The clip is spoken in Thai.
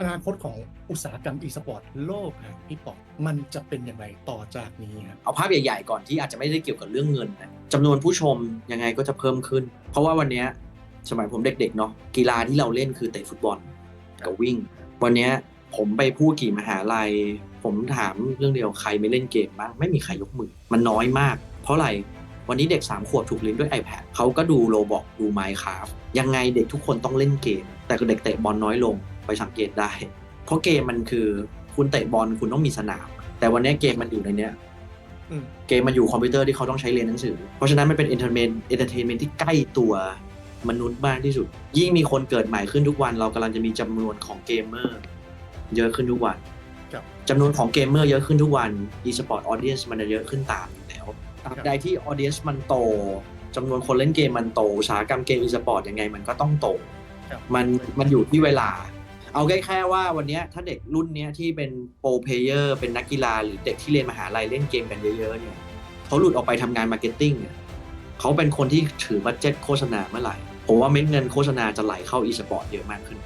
อนาคตของอุตสาหกรรมอีสปอร์ตโลกครับพี่ปองมันจะเป็นอย่างไรต่อจากนี้ครับเอาภาพใหญ่ๆก่อนที่อาจจะไม่ได้เกี่ยวกับเรื่องเงินนะจำนวนผู้ชมยังไงก็จะเพิ่มขึ้น เพราะว่าวันนี้สมัยผมเด็กๆเนาะกีฬาที่เราเล่นคือเตะฟุตบอลกับวิ่ง วันนี้ผมไปพูดกี่มหาลัย ผมถามเรื่องเดียวใครไม่เล่นเกมบ้างไม่มีใครยกมือ มันน้อยมาก เพราะอะไร วันนี้เด็ก 3 ขวบถูกเลี้ยงด้วย iPad เขาก็ดูโลบอกดู Minecraft ยังไงเด็กทุกคนต้องเล่นเกม แต่ก็เด็กเตะบอลน้อยลงไปสังเกตได้ เพราะเกมมันคือคุณเตะบอลคุณต้องมีสนาม แต่วันนี้เกมมันอยู่ในเนี้ยอืมเกมมันอยู่คอมพิวเตอร์ที่เขาต้องใช้เรียนหนังสือ เพราะฉะนั้นมันเป็นเอนเตอร์เทนเอนเตอร์เทนเมนที่ใกล้ตัวมนุษย์มากที่สุด ยิ่งมีคนเกิดใหม่ขึ้นทุกวัน เรากำลังจะมีจำนวนของเกมเมอร์เยอะขึ้นทุกวันครับจำนวนของเกมเมอร์เยอะขึ้นทุกวัน e-sport audience มันจะเยอะขึ้นตามอยู่แล้ว ตราบใดที่ audience มันโตจำนวนคนเล่นเกมมันโตอุตสาหกรรมเกม e-sport ยังไงมันก็ต้องโตครับมันมันอยู่ที่เวลา เอาแค่แค่ว่าวันเนี้ยถ้าเด็กรุ่นเนี้ยที่เป็นโปรเพลเยอร์เป็นนักกีฬาหรือเด็กที่เรียนมหาลัยเล่นเกมกันเยอะๆเนี่ยเขาหลุดออกไปทำงานมาร์เก็ตติ้งเนี่ยเขาเป็นคนที่ถือบัตเจ็ตโฆษณาเมื่อไหร่ ผมว่าเม็ดเงินโฆษณาจะไหลเข้าอีสปอร์ตเยอะมากขึ้น